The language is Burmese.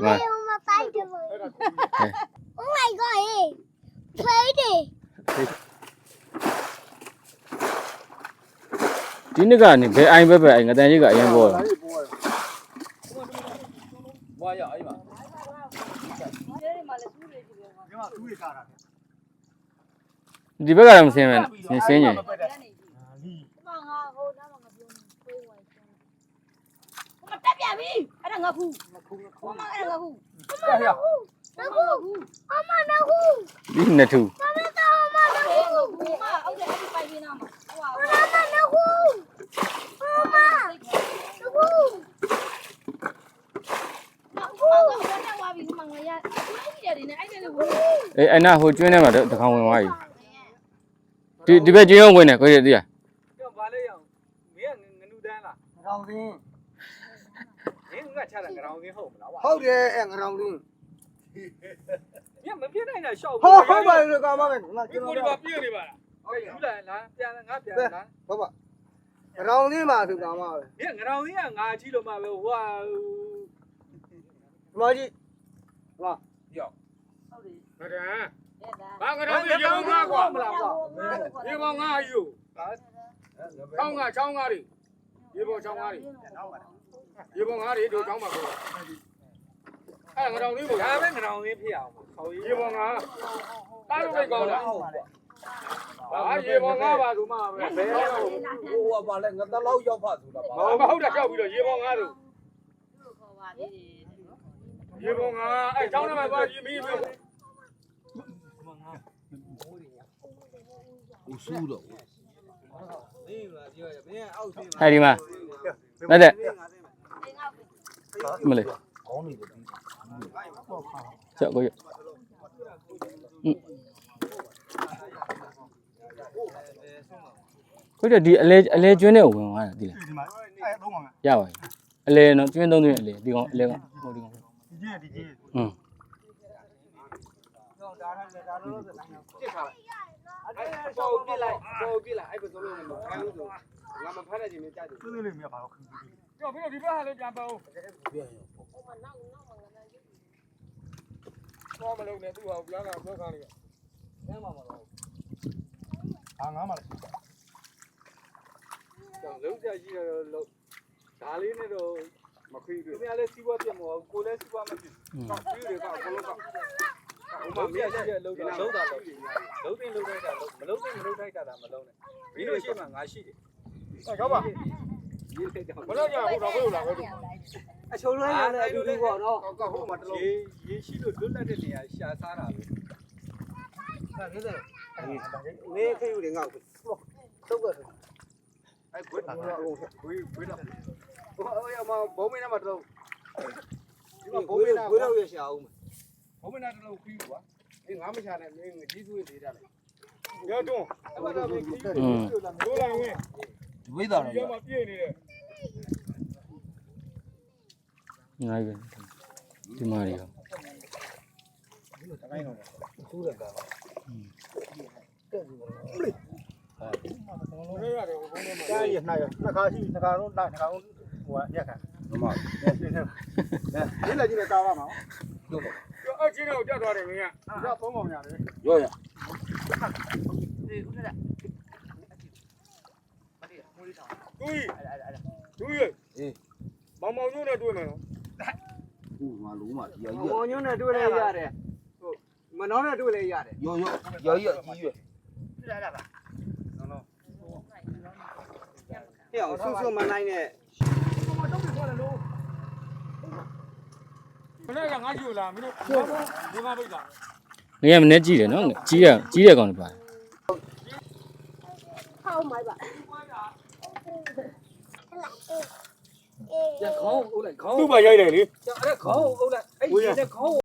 Vai. Oh my god, hey. Friday. ဒီနှစ်ကနေဘယ်အိုင်ပဲပဲအိုင်ငတန်ကြီးကအရင်ပေါ်တာဘွားရအဲ့မှာဒီမှာသူ့ရကားတာဒီဘက်ကတော့မဆင်းပဲနဲ့ဆင်းရင်မငါဟိုတော့မပြောဘူးကိုယ်ဝင်ဆင်းမတက်ပြပြီ ဒါငါခုမမအဲ့ဒါငါခုငါခုအမငါခုဒီနှစ်ထူမမကအမငါခုမမဟုတ်တယ်အဲ့ဒီပိုင်နေတာမှာဟိုဟာမမငါခုမမငါခုငါခုငါခုတော့ဝါပြီးမငါရအဲ့ဒီရတယ်နဲ့အဲ့ဒါလေးဝင်အေးအနာဟိုကျွင်းထဲမှာတကောင်ဝင်သွားပြီဒီဒီဘက်ကျွင်းဝင်နေကိုရသေးလားတော့ဘာလဲရအောင်မင်းကငနူတန်းလားငကောင်စင်း မင်းငါချတာငရောင်စင်းဟုတ်မလားဟုတ်တယ်အဲငရောင်စင်းမင်းမပြစ်နိုင်တာရှောက်ဟောဟုတ်ပါလေကောင်မပဲငါဒီကျွန်ကိုတော်ဒီပါပြည့်နေပါလားဟုတ်ယူလာလားပြန်ငါပြန်လားဟုတ်ပါငရောင်စင်းပါသူကောင်မပဲမင်းငရောင်စင်းကငါချီလို့မှပဲဟိုဟာဒီမကြီးရောက်ဟုတ်တယ်ဟုတ်တယ်အဲ့ဒါဘာငရောင်စင်းရေပေါင်းငါကွာမလားကွာရေပေါင်းငါယူချောင်းကချောင်းကားတွေရေပေါင်းချောင်းကားတွေ ရေပေါင်းငါတွေတို့ချောင်းပါကွာအဲ့ငရောင်စင်းကိုဒါပဲငရောင်စင်းဖြစ်အောင်ခေါ်ရေပေါင်းငါတားလို့လိုက်ကောင်းလားဟာရေပေါ်ငါပါသူမပဲဘယ်တော့ဟိုကပါလဲငါတလောက်ရောက်ဖဆိုတာပါမဟုတ်တာကြောက်ပြီးတော့ရေပေါ်ငါသူခေါ်ပါသေးတယ်ရေပေါ်ငါအဲချောင်းထဲမှာသွားရေမီးမျိုးဟိုဆူးတော့မင်းလာပြောရမင်းအောက်ဆင်းအဲ့ဒီမှာလက်တဲ့ မလေးကောင်းနေတယ်ချက်ကိုကြီးကိုကြီးဒီအလဲအလဲကျွင်းနဲ့ဝင်သွားတာဒီလားဒီမှာအဲသုံးပါမယ်ရပါပြီအလဲနော်ကျွင်းသုံးသွင်းအလဲဒီကောင်အလဲကောင်ဟိုဒီကောင်ဒီကြီးဒီကြီးอืมတော့ဒါနဲ့ဒါလို့ဆိုတိုင်းပြစ်ထားလိုက် အဲဆောပြစ်လိုက်ဆောပြစ်လိုက်အဲ့ဘယ်လိုလဲမခံဘူးဆိုငါမဖမ်းတဲ့ချိန်မှာကြာတယ်သူ့လေးမြတ်ပါတော့ခင်ဗျာကြောက်ပြီးတော့ဒီဘက်ဟာလည်းပြန်ပေါင်းပြန်ရောတော့မလုံးနဲ့သူ့ဟာပြန်လာဆွဲခါနေရဆမ်းပါမလားအာငါမှလည်းကြောက်လုံးကြရှိတော့လုံးဒါလေးနဲ့တော့မခွေးဘူးခင်ဗျားလည်းစီးပွားပြတ်မဟုတ်ကိုလည်းစီးပွားမဖြစ်ကောက်ပြီးတွေကောက်ဘလုံးကောက် ဟိုမှာမင်းရှိတဲ့လုံးတာလုံးတာလုံးလုံးတင်လုံးတိုက်တာလုံးမလုံးတင်မလုံးတိုက်တာမလုံးနဲ့မင်းတို့ရှိမှငါရှိတယ်ရောက်ပါရေးတဲ့ကြောင့်ဘယ်တော့ကြာဟုတ်တော့ဘယ်လိုလာခဲ့တော့အချုံလွှမ်းရတဲ့အတူတူပေါ့နော်ကောက်ကဟိုမှာတလုံးရေးရေးရှိလို့လွတ်လပ်တဲ့နေရာရှာစားတာပဲဒါကဲတဲ့နေခေယူတွေငေါ့တုတ်ကဲအဲ့ကွတ်တာဝေးဝေးတော့ဟိုအရမဘုံမင်းနဲ့မတလုံးဒီမှာဘုံမင်းနဲ့ကိုတော့ရရှာအောင် ဘုံမင်းနဲ့တလုံးခီးကွာအေးငါမချနဲ့မင်းကြီးစုသေးတယ်လေရောတွန်းအဲ့မှာတော့ခီးလို့လာလို့လာဝင်ဒီဝိဒါဒီတော့မှာပြည့်နေတယ်နိုင်ပြီဒီမှာရီရောဆူးတယ်ကားဘယ်ရတယ်ဘုံမင်းကြားရနှာရနှစ်ခါရှိနှစ်ခါတော့နှစ်ခါတော့ဟိုကရက်ခါမမဒီလက်ကြီးနဲ့တားပါမှာ အဲ့ချင်းတော့တက်သွားတယ်မင်းကတော့သုံးပါများတယ်ရောရတူးတူးရေမောင်မောင်ညို့နဲ့တွေ့မယ်နော်ဟိုငါလုံးမဒီရောမောင်ညွန်းနဲ့တွေ့လဲရတယ်ဟုတ်မနှောင်းနဲ့တွေ့လဲရတယ်ရောရောရောကြီးရွယ်ဟဲ့အောင်ဆူဆူမနိုင်နဲ့ ခဏကငါယူလာမင်းတို့ဒီမှာပိတ်တာငရဲမနဲ့ကြည့်တယ်နော်ကြီးရကြီးရကောင်တွေပါတယ်ဟောင်းမိုက်ပါခေါင်းအုပ်လိုက်ခေါင်းသူ့မှာရိုက်တယ်လေအဲ့ခေါင်းအုပ်လိုက်အဲ့ဒီခေါင်း